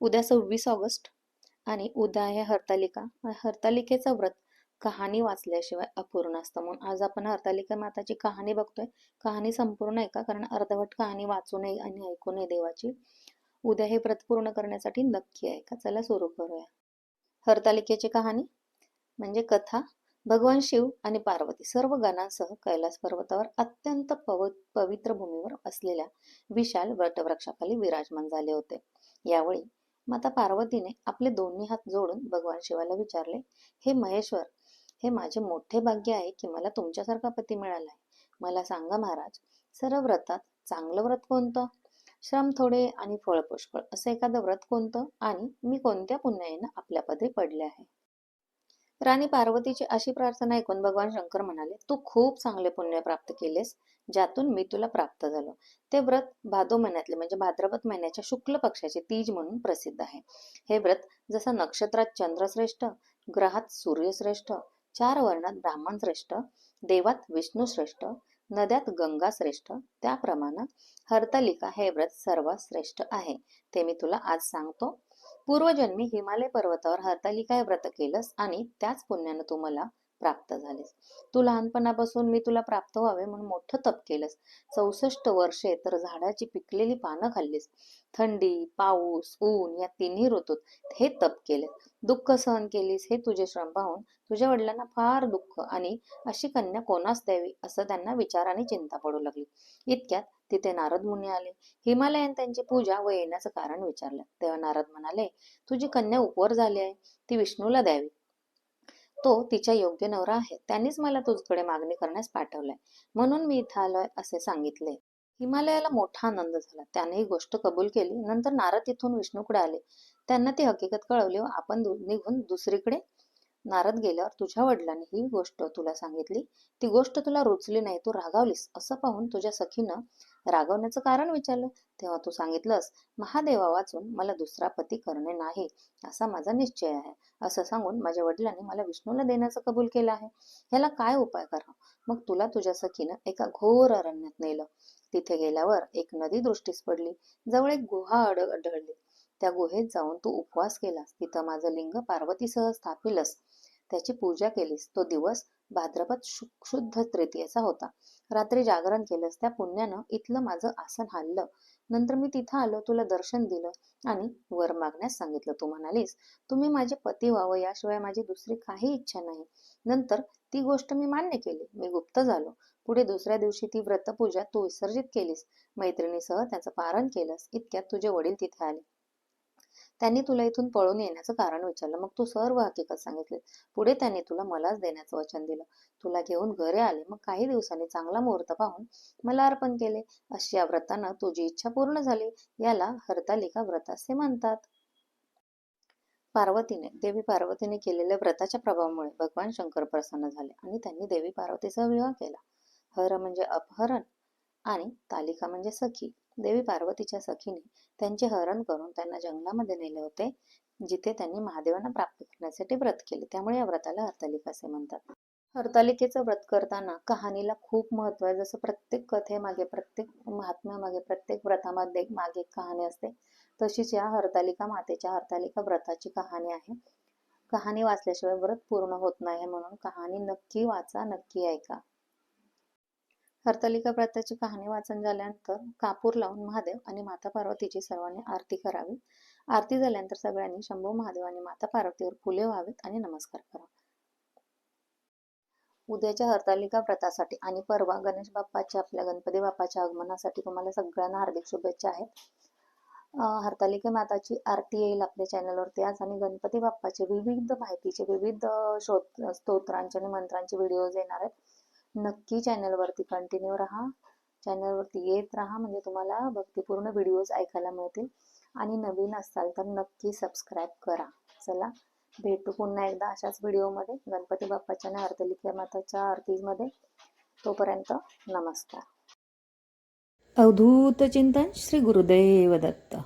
उद्या सव्वीस ऑगस्ट आणि उद्या आहे हरतालिका. हरतालिकेचं व्रत कहाणी वाचल्याशिवाय अपूर्ण असतं. म्हणून आज आपण हरतालिका माताची कहाणी बघतोय. कहाणी संपूर्ण ऐका कारण अर्धवट कहाणी वाचू नये आणि ऐकू नये देवाची. उद्या हे व्रत पूर्ण करण्यासाठी नक्की ऐका चला सुरू करूया. हरतालिकेची कहाणी म्हणजे कथा भगवान शिव आणि पार्वती सर्व गणांसह कैलास पर्वतावर अत्यंत पव पवित्र भूमीवर असलेल्या विशाल वटवृक्षाखाली विराजमान झाले होते. यावेळी माता पार्वतीने आपले दोन्ही हात जोडून भगवान शिवाला विचारले हे महेश्वर हे माझे मोठे भाग्य आहे की मला तुमच्यासारखा पती मिळाला आहे मला सांगा महाराज सर्व व्रतात चांगलं व्रत कोणतं? श्रम थोडे आणि फळ पुष्कळ असं एखादं व्रत कोणतं? आणि मी कोणत्या पुण्याईनं आपल्या पदरी पडले आहे? राणी पार्वतीची अशी प्रार्थना ऐकून भगवान शंकर म्हणाले तू खूप चांगले पुण्य प्राप्त केलेस ज्यातून मी तुला प्राप्त झालो. ते व्रत भादो महिन्यातले म्हणजे भाद्रपद महिन्याच्या शुक्ल पक्षाचे तीज म्हणून प्रसिद्ध आहे. हे व्रत जसं नक्षत्रात चंद्रश्रेष्ठ ग्रहात सूर्यश्रेष्ठ चार वर्णात ब्राह्मण श्रेष्ठ देवात विष्णू श्रेष्ठ नद्यात गंगा श्रेष्ठ त्याप्रमाणे हरतालिका हे व्रत सर्वात श्रेष्ठ आहे. ते मी तुला आज सांगतो. पूर्वजन्मी हिमालय पर्वतावर हरतालिका व्रत केलंस आणि त्याच पुण्यानं तू मला प्राप्त झालेस. तू लहानपणापासून मी तुला प्राप्त व्हावे म्हणून मोठं तप केलंस. चौसष्ट वर्षे तर झाडाची पिकलेली पानं खाल्लीस. थंडी पाऊस ऊन या तिन्ही ऋतूत हे तप केले दुःख सहन केलीस हे तुझे श्रम पाहून तुझ्या वडिलांना फार दुःख आणि अशी कन्या कोणास द्यावी असं त्यांना विचार आणि चिंता पडू लागली. इतक्यात तिथे नारद मुनी आले. हिमालयान त्यांची पूजा व येण्याचं कारण विचारलं. तेव्हा नारद म्हणाले तुझी कन्या उपवर झाली आहे. ती विष्णूला द्यावी. तो तिच्या योग्य नवरा आहे. त्यांनीच मला तुझकडे मागणी करण्यास पाठवलंय. म्हणून मी इथं आलोय असे सांगितले. हिमालयाला मोठा आनंद झाला. त्याने ही गोष्ट कबूल केली. नंतर नारद तिथून विष्णूकडे आले. त्यांना ती हकीकत कळवली. व आपण निघून दुसरीकडे नारद गेल्यावर तुझ्या वडिलांनी ही गोष्ट तुला सांगितली. ती गोष्ट तुला रुचली नाही तू रागावलीस असं पाहून तुझ्या सखीनं रागवण्याचं कारण विचारलं. तेव्हा तू सांगितलंस महादेवा वाचून मला दुसरा पती करणे नाही असा माझा निश्चय आहे. असं सांगून माझ्या वडिलांनी मला विष्णूला देण्याचं कबूल केलं आहे. ह्याला काय उपाय करा मग तुला तुझ्या सखीनं एका घोर अरण्यात नेलं. तिथे गेल्यावर एक नदी दृष्टीस पडली. जवळ एक गुहा अड आढळली त्या गुहेत जाऊन तू उपवास केलास. तिथं माझं लिंग पार्वतीसह स्थापिलस. त्याची पूजा केलीस. तो दिवस भाद्रपद शुद्ध तृतीयेचा होता. रात्री जागरण केलंस. त्या पुण्यानं इथलं माझं आसन हाललं नंतर मी तिथं आलो. तुला दर्शन दिलं आणि वर मागण्यास सांगितलं. तू म्हणालीस तुम्ही माझे पती व्हावं. याशिवाय माझी दुसरी काही इच्छा नाही. नंतर ती गोष्ट मी मान्य केली. मी गुप्त झालो. पुढे दुसऱ्या दिवशी ती व्रतपूजा तू विसर्जित केलीस. मैत्रिणीसह त्याचं पारण केलंस. इतक्यात तुझे वडील तिथे आले. त्यांनी तुला इथून पळून येण्याचं कारण विचारलं. मग तू सर्व हकीकत सांगितली. पुढे त्यांनी तुला मलाच देण्याचं वचन दिलं. तुला घेऊन घरे आले. मग काही दिवसांनी चांगला मुहूर्त पाहून मला अर्पण केले. अशी या व्रतानं तुझी इच्छा पूर्ण झाली. याला हरतालिका व्रत असे म्हणतात. पार्वतीने देवी पार्वतीने केलेल्या व्रताच्या प्रभावामुळे भगवान शंकर प्रसन्न झाले आणि त्यांनी देवी पार्वतीचा विवाह केला. हर म्हणजे अपहरण आणि तालिका म्हणजे सखी. देवी पार्वतीच्या सखीने त्यांचे हरण करून त्यांना जंगलामध्ये नेले होते जिथे त्यांनी महादेवांना प्राप्त करण्यासाठी व्रत केले. त्यामुळे या व्रताला हरतालिका असे म्हणतात. हरतालिकेचं व्रत करताना कहाणीला खूप महत्त्व आहे. जसं प्रत्येक कथेमागे प्रत्येक महात्म्यामागे प्रत्येक व्रतामध्ये मागे एक कहाणी असते. तशीच या हरतालिका मातेच्या हरतालिका व्रताची कहाणी आहे. कहाणी वाचल्याशिवाय व्रत पूर्ण होत नाही म्हणून कहाणी नक्की वाचा नक्की ऐका. हरतालिका व्रताची कहाणी वाचन झाल्यानंतर कापूर लावून महादेव आणि माता पार्वतीची सर्वांनी आरती करावी. आरती झाल्यानंतर सगळ्यांनी शंभू महादेव आणि माता पार्वतीवर फुले व्हावेत आणि नमस्कार करावा. उद्याच्या हरतालिका व्रतासाठी आणि परवा गणेश बाप्पाच्या आपल्या गणपती बाप्पाच्या आगमनासाठी तुम्हाला सगळ्यांना हार्दिक शुभेच्छा आहेत. हरतालिका माताची आरती येईल आपल्या चॅनलवरती आज आणि गणपती बाप्पाचे विविध माहितीचे विविध शोध स्तोत्रांचे आणि मंत्रांचे व्हिडिओज येणार आहेत. नक्की चॅनलवरती कंटिन्यू राहा. चॅनलवरती येत राहा म्हणजे तुम्हाला भक्तिपूर्ण व्हिडिओज ऐकायला मिळतील. आणि नवीन असाल तर नक्की सबस्क्राईब करा. चला भेटू पुन्हा एकदा अशाच व्हिडिओमध्ये गणपती बाप्पाच्या आणि हरतालिका माताच्या आरतीमध्ये तोपर्यंत नमस्कार. अवधूत चिंतन श्री गुरुदेव दत्त.